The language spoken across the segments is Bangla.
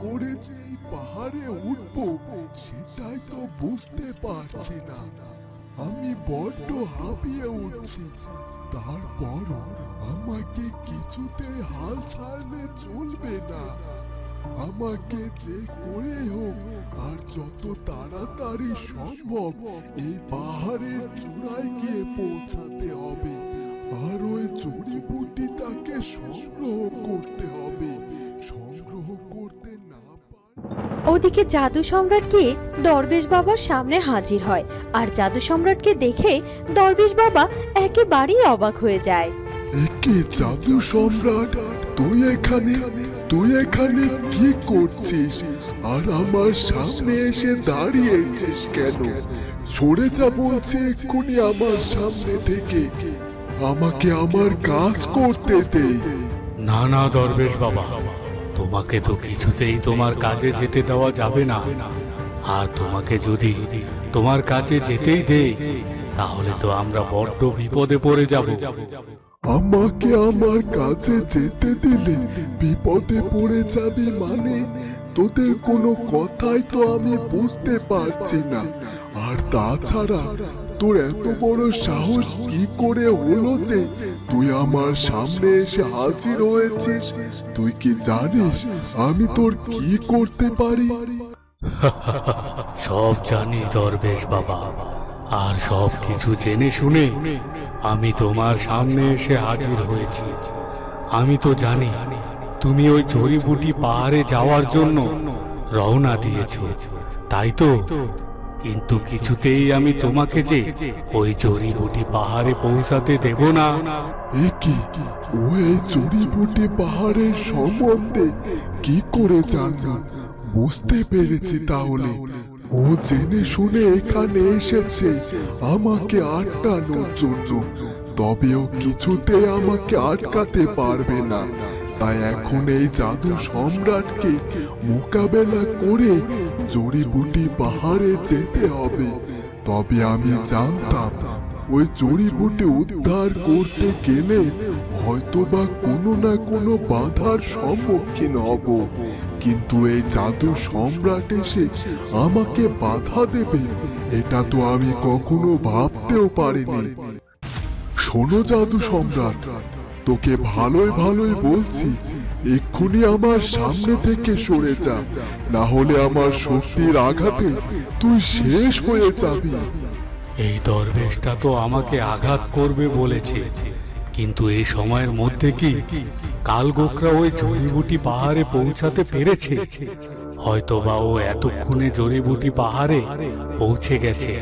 করে যে এই পাহাড়ে উঠবো, সেটাই তো বুঝতে পারছি না। আমি বড্ড হাঁপিয়ে উঠছি। তারপর আমাকে কিছুতে হাল ছাড়লে চলবে না। আমাকে যে করে হোক, আর যত তাড়াতাড়ি সম্ভব এই পাহাড়ের চূড়ায় গিয়ে পৌঁছাতে হবে। আর ওই জড়িবুটিটাকে সংগ্রহ করতে হবে। ওদিকে জাদু সম্রাট গিয়ে দরবেশ বাবার সামনে হাজির হয় আর জাদু সম্রাটকে দেখে দরবেশ বাবা একেবারেই অবাক হয়ে যায়। একে জাদু সম্রাট তুই এখানে তুই এখানে কি করছিস? আর আমার সামনে এসে দাঁড়িয়েছিস কেন? সরে যা বলছে এক্ষুনি আমার সামনে থেকে। আমাকে আমার কাজ করতে দে। না না দরবেশ বাবা। তোমাকে তো কিছুতেই তোমার কাজে যেতে দেওয়া যাবে না। আর তোমাকে যদি তোমার কাছে যেতেই দেই, তাহলে তো আমরা বড্ড বিপদে পড়ে যাব। আমাকে আমার কাছে যেতে দিলে বিপদে পড়ে যাবে মানে তোদের কোনো কথাই তো আমি বুঝতে পারছি না। আর তাছাড়া তোর এত বড় সাহস কি করে হলো যে তুই আমার সামনে এসে হাজির হয়েছিস? তুই কি জানিস আমি তোর কি করতে পারি? সব জানি দরবেশ বাবা। আর সব কিছু জেনে শুনে আমি তোমার সামনে এসে হাজির হয়েছি। আমি তো জানি তুমি ওই জড়িবুটি পাহাড়ে যাওয়ার জন্য রওনা দিয়েছ। তাই তো? কিন্তু কিছুতেই আমি তোমাকে যে ওই জড়িবুটি পাহাড়ে পৌঁছাতে দেব না। এ জড়িবুটি পাহাড়ের সম্বন্ধে কি করে জানলো বুঝতে পেরেছি তাহলে। ও জেনে শুনে এখানে এসেছে। আমাকে আটকানোর জন্য। তবে ও কিছুতে আমাকে আটকাতে পারবে না। তাই এখন এই জাদু সম্রাটকে মোকাবেলা করে জড়িবুটি পাহাড়ে যেতে হবে। তবে আমি জানতাম, ওই জড়িবুটি উদ্ধার করতে গেলে হয়তোবা কোনো না কোনো বাধার সম্মুখীন হব। কিন্তু এই জাদু সম্রাট এসে আমাকে বাধা দেবে, এটা তো আমি কখনো ভাবতেও পারিনি। শোনো জাদু সম্রাট তোকে ভালোই ভালোই বলছি, এক্ষুনি আমার সামনে থেকে সরে যা। না হলে আমার শক্তির আঘাতে তুই শেষ হয়ে যাবি। এই দরবেশটা তো আমাকে আঘাত করবে বলেছে। কিন্তু এই সময়ের মধ্যে কি কালগোকরা ওই জড়িবুটি পাহাড়ে পৌঁছাতে পেরেছে? হয়তোবা ও এতক্ষণে জড়িবুটি পাহাড়ে পৌঁছে গেছে,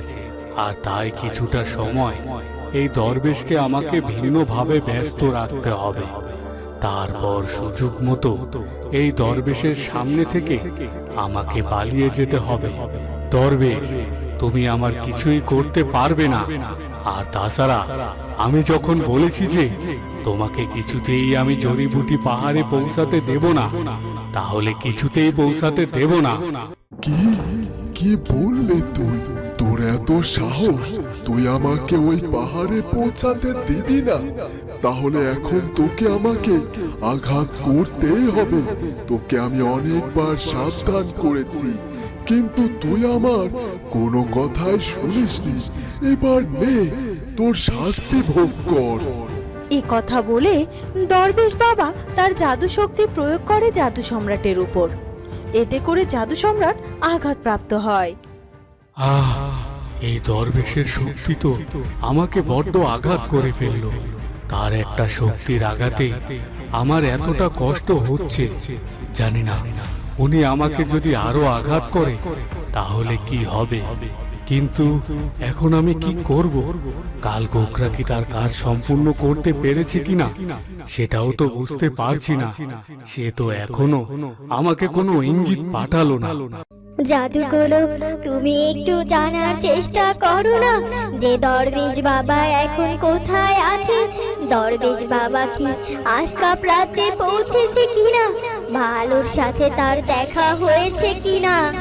আর তাই কিছুটা সময় এই দরবেশকে আমাকে ভিন্নভাবে ব্যস্ত রাখতে হবে। তারপর সুযোগ মতো এই দরবেশের সামনে থেকে আমাকে পালিয়ে যেতে হবে। দরবেশ, তুমি আমার কিছুই করতে পারবে না। আর তাছাড়া, আমি যখন বলেছি যে তোমাকে কিছুতেই আমি জড়িবুটি পাহাড়ে পৌঁছাতে দেব না, তাহলে কিছুতেই পৌঁছাতে দেব না। কি? কি বললে তুই? তোর এত সাহস? তুই আমাকে ওই পাহাড়ে পৌঁছাতে দিবি না। তাহলে এখন তোকে আমাকে আঘাত করতেই হবে। তোকে আমি অনেকবার সাবধান করেছি। কিন্তু তুই আমার কোনো কথাই শুনিসনি। এবার নে তোর শাস্তি ভোগ কর। এ কথা বলে দরবেশ বাবা তার জাদু শক্তি প্রয়োগ করে জাদু সম্রাটের উপর। এতে করে জাদু সম্রাট আঘাতপ্রাপ্ত হয়। আহ এই দরবেশের শক্তি তো আমাকে বড্ড আঘাত করে ফেলল। তার একটা শক্তির আঘাতে আমার এতটা কষ্ট হচ্ছে। জানি না, উনি আমাকে যদি আরও আঘাত করে, তাহলে কি হবে? কিন্তু এখন আমি কি করব? কাল গোকরা কি তার কাজ সম্পূর্ণ করতে পেরেছে কিনা, সেটাও তো বুঝতে পারছি না। সে তো এখনও আমাকে কোনো ইঙ্গিত পাঠালো না। জাদুগুলো তুমি একটু জানার চেষ্টা করো না যে দরবেশ বাবা এখন কোথায় আছে? দরবেশ বাবা কি আশকাপ রাজ্যে পৌঁছেছে কিনা? ভালোর সাথে তার দেখা হয়েছে কিনা?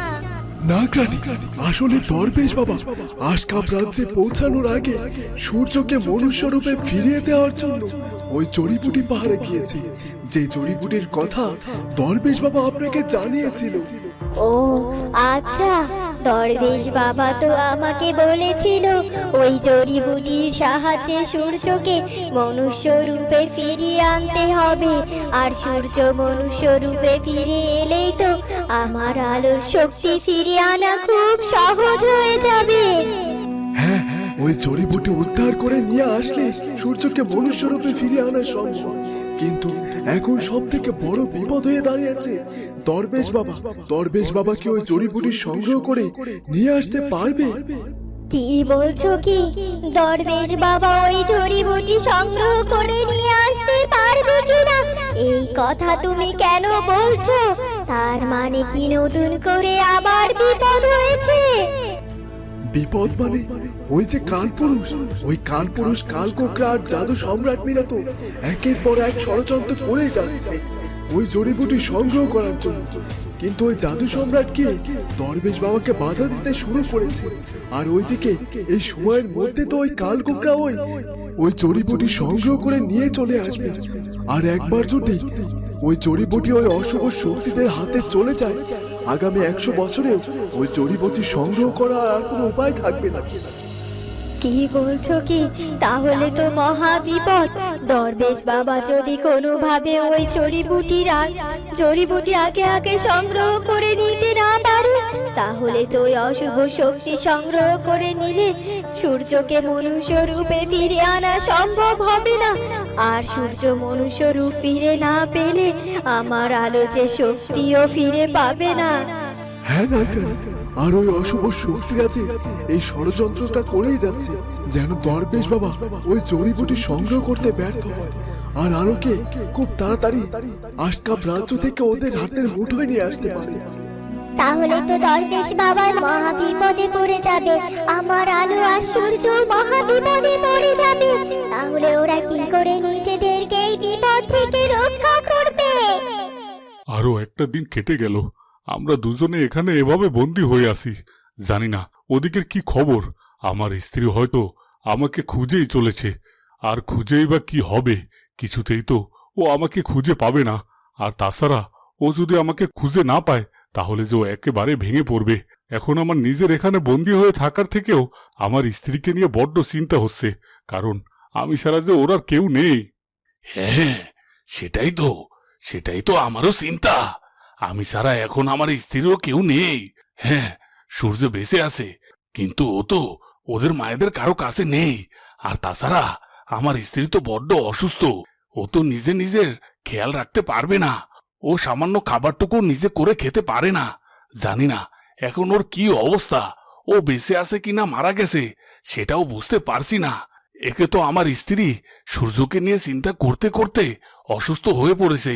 না গ্রানি আসলে দরবেশ বাবা আশকাপ রাজ্যে পৌঁছানোর আগে সূর্যকে মনুষ্য রূপে ফিরিয়ে দেওয়ার জন্য ওই জড়িপুটি পাহাড়ে গিয়েছে। যে জড়িবুটির কথা দরবেশ বাবা আপনাকে জানিয়েছিল। ও আচ্ছা দরবেশ বাবা তো আমাকে বলেছিল ওই জড়িবুটির সাহায্যে সূর্যকে মনুষ্য রূপে ফিরিয়ে আনতে হবে। আর সূর্য মনুষ্য রূপে ফিরে এলেই তো আমার আলোর শক্তি ফিরিয়ে আনা খুব সহজ হয়ে যাবে। হ্যাঁ ওই জড়িবুটি উদ্ধার করে নিয়ে আসলে সূর্যকে মনুষ্য রূপে ফিরিয়ে আনা সম্ভব। কিন্তু এখন সব থেকে বড় বিপদ হয়ে দাঁড়িয়েছে। দরবেশ বাবা দরবেশ বাবা কি ওই জড়িবুটি সংগ্রহ করে নিয়ে আসতে পারবে? কি বলছো কি? দরবেশ বাবা ওই জড়িবুটি সংগ্রহ করে নিয়ে আসতে পারবে কিনা? এই কথা তুমি কেন বলছো? তার মানে কি নতুন করে আবার বিপদ হয়েছে? বিপদ মানে? ওই যে কালপুরুষ ওই কালপুরুষ কালকোকরা আর জাদু সম্রাট মিলে তো একের পর এক ষড়যন্ত্র করে যাচ্ছে। ওই জড়িবুটি সংগ্রহ করার জন্য। কিন্তু ওই জাদু সম্রাট কি? দরবেশ বাবাকে বাধা দিতে শুরু করেছে। আর ওইদিকে, এই সময়ের মধ্যে তো ওই কালকোকরা ওই ওই জড়িবুটি সংগ্রহ করে নিয়ে চলে আসবে। আর একবার যদি ওই জড়িবুটি ওই অশুভ শক্তিদের হাতে চলে যায় আগামী একশো বছরেও ওই জড়িবতি সংগ্রহ করা আর কোনো উপায় থাকবে না। কি বলছো কি? তাহলে তো মহা বিপদ। দরবেশ বাবা যদি কোনোভাবে ওই জড়িবুটির জড়িবুটি আগে আগে সংগ্রহ করে নিতে না পারে, তাহলে তো ওই অশুভ শক্তি সংগ্রহ করে নিলে সূর্যকে মনুষ্য রূপে ফিরে আনা সম্ভব হবে না। আর সূর্য মনুষ্য রূপ ফিরে না পেলে আমার আলো যে শক্তিও ফিরে পাবে না। হ্যাঁ আর ওই অশুভ শক্তিরা যে এই ষড়যন্ত্রটা করেই যাচ্ছে। যেন দরবেশ বাবা ওই জড়িবুটি সংগ্রহ করতে ব্যর্থ হয়। আর আলোকে খুব তাড়াতাড়ি আশকাপ রাজ্য থেকে ওদের হাতের মুঠোয় নিয়ে আসতে পারে। তাহলে তো দরবেশ বাবা মহা বিপদে পড়ে যাবে। আমার আলো আর সূর্য মহা বিপদে পড়ে যাবে। তাহলে ওরা কি করে নিজেদেরকে এই বিপদ থেকে রক্ষা করবে? আরও একটা দিন কেটে গেল। আমরা দুজনে এখানে এভাবে বন্দি হয়ে আছি। জানি না, ওদিকের কি খবর? আমার স্ত্রী হয়তো আমাকে খুঁজেই চলেছে। আর খুঁজেই বা কি হবে? কিছুতেই তো ও আমাকে খুঁজে পাবে না। আর তাছাড়া ও যদি আমাকে খুঁজে না পায়, তাহলে যে ও একেবারে ভেঙে পড়বে। এখন আমার নিজের এখানে বন্দি হয়ে থাকার থেকেও আমার স্ত্রীকে নিয়ে বড্ড চিন্তা হচ্ছে। কারণ আমি ছাড়া যে ওর আর কেউ নেই। হ্যাঁ সেটাই তো সেটাই তো আমারও চিন্তা। আমি ছাড়া এখন আমার স্ত্রীরও কেউ নেই। হ্যাঁ সূর্য বেঁচে আছে কিন্তু ও তো ওদের মায়েদের কারও কাছে নেই। আর তাছাড়া আমার স্ত্রী তো বড্ড অসুস্থ, ও তো নিজে নিজের খেয়াল রাখতে পারবে না। ও সামান্য খাবারটুকু নিজে করে খেতে পারে না। জানি না এখন ওর কি অবস্থা, ও বেঁচে আছে কিনা মারা গেছে, সেটাও বুঝতে পারছি না। একে তো আমার স্ত্রী সূর্যকে নিয়ে চিন্তা করতে করতে অসুস্থ হয়ে পড়েছে।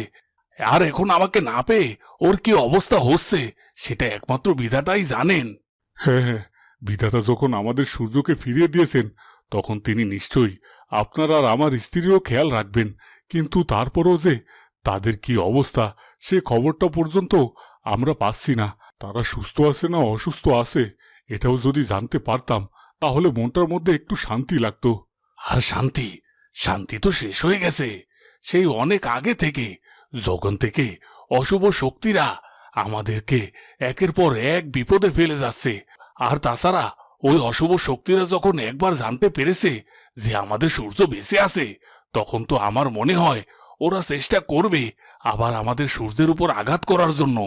আর এখন আমাকে না পেয়ে ওর কি অবস্থা হচ্ছে সেটা একমাত্র বিধাতাই জানেন। হ্যাঁ হ্যাঁ বিধাতা যখন আমাদের সূর্যকে ফিরিয়ে দিয়েছেন তখন তিনি নিশ্চয়ই আপনার আর আমার স্ত্রীরও খেয়াল রাখবেন। কিন্তু তারপরও যে তাদের কি অবস্থা সে খবরটা পর্যন্ত আমরা পাচ্ছি না। তারা সুস্থ আছে না অসুস্থ আছে এটাও যদি জানতে পারতাম তাহলে মনটার মধ্যে একটু শান্তি লাগতো। আর শান্তি শান্তি তো শেষ হয়ে গেছে। সেই অনেক আগে থেকে যখন থেকে অশুভ শক্তিরা আমাদেরকে একের পর এক বিপদে ফেলে যাচ্ছে, আর তাছাড়া ওই অশুভ শক্তিরা যখন একবার জানতে পেরেছে যে আমাদের সূর্য বেঁচে আছে, তখন তো আমার মনে হয় ওরা চেষ্টা করবে আবার আমাদের সূর্যের উপর আঘাত করার জন্য।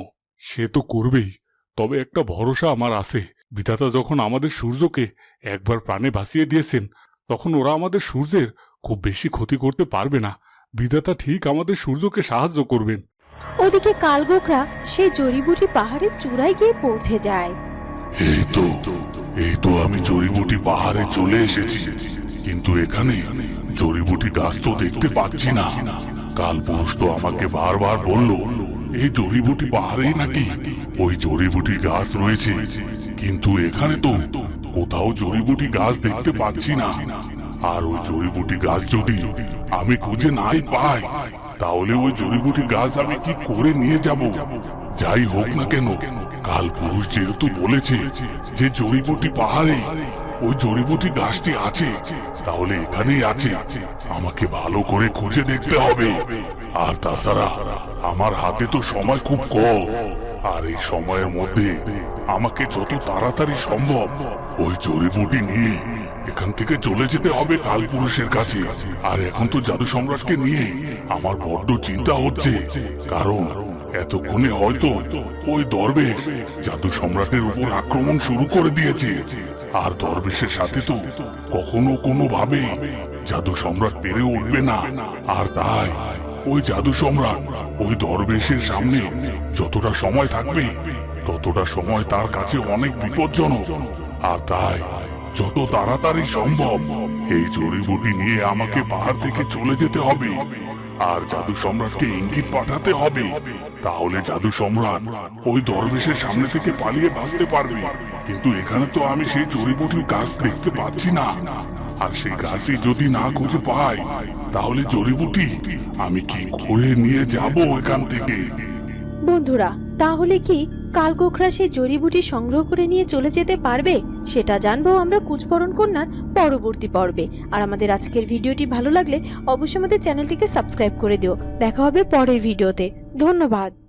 সে তো করবেই, তবে একটা ভরসা আমার আছে। বিধাতা যখন আমাদের সূর্যকে একবার প্রাণে ভাসিয়ে দিয়েছেন, তখন ওরা আমাদের সূর্যের খুব বেশি ক্ষতি করতে পারবে না। বিধাতা ঠিক আমাদের সূর্যকে সাহায্য করবেন। ওদিকে কালগোকরা সেই জড়িবুটি পাহাড়ের চূড়ায় গিয়ে পৌঁছে যায়। এই তো এই তো আমি জড়িবুটি পাহাড়ে চলে এসেছি। কিন্তু এখানে জড়িবুটি গাছ তো দেখতে পাচ্ছি না। কাল পুরুষ তো আমাকে বারবার বলল এই জড়িবুটি পাহাড়েই নাকি ওই জড়িবুটি গাছ রয়েছে? কিন্তু এখানে তো কোথাও জড়িবুটি গাছ দেখতে পাচ্ছি না। আর ওই জড়িবুটি গাছ যদি আমি খুঁজে নাই পাই, তাহলে ওই জড়িবুটি গাছ আমি কি করে নিয়ে যাব? যাই হোক না কেন, কাল পুরুষ যেহেতু বলেছে যে জড়িবুটি পাহাড়ে, ওই জড়িবুটি গাছটি আছে, তাহলে এখানেই আছে। আমাকে ভালো করে খুঁজে দেখতে হবে। আর তাছাড়া, আমার হাতে তো সময় খুব কম। আর এই সময়ের মধ্যে আমাকে যত তাড়াতাড়ি সম্ভব ওই জড়িবুটি নিয়ে এখান থেকে চলে যেতে হবে কালপুরুষের কাছে। আর এখন তো জাদু সম্রাটকে নিয়ে আমার বড্ড চিন্তা হচ্ছে। কারণ এতক্ষণে হয়তো ওই দরবেশ জাদু সম্রাটের উপর আক্রমণ শুরু করে দিয়েছে। আর দরবেশের সাথে তো কখনো কোনো ভাবে জাদু সম্রাট পেরে উঠবে না। আর তাই ওই জাদু সম্রাট ওই দরবেশের সামনে যতটা সময় থাকবে ততটা সময় তার কাছে অনেক বিপজ্জনক। আর তাই, যত তাড়াতাড়ি সম্ভব, এই জড়িবুটি নিয়ে আমাকে পাহাড় থেকে চলে যেতে হবে। আর জাদু সম্রাটকে ইঙ্গিত পাঠাতে হবে। তাহলে জাদু সম্রাট ওই দরবেশের সামনে থেকে পালিয়ে বাঁচতে পারবে। কিন্তু এখানে তো আমি সেই জড়িবুটির গাছ দেখতে পাচ্ছি না। আর সেই গাছই যদি না খুঁজে পাই, তাহলে জড়িবুটি আমি কি করে নিয়ে যাব এখান থেকে? বন্ধুরা, তাহলে কি কালগোখরা সেই জড়িবুটি সংগ্রহ করে নিয়ে চলে যেতে পারবে? সেটা জানব আমরা কুচবরণ কন্যার পরবর্তী পর্বে। আর আমাদের আজকের ভিডিওটি ভালো লাগলে অবশ্যই আমাদের চ্যানেলটিকে সাবস্ক্রাইব করে দিও। দেখা হবে পরের ভিডিওতে। ধন্যবাদ।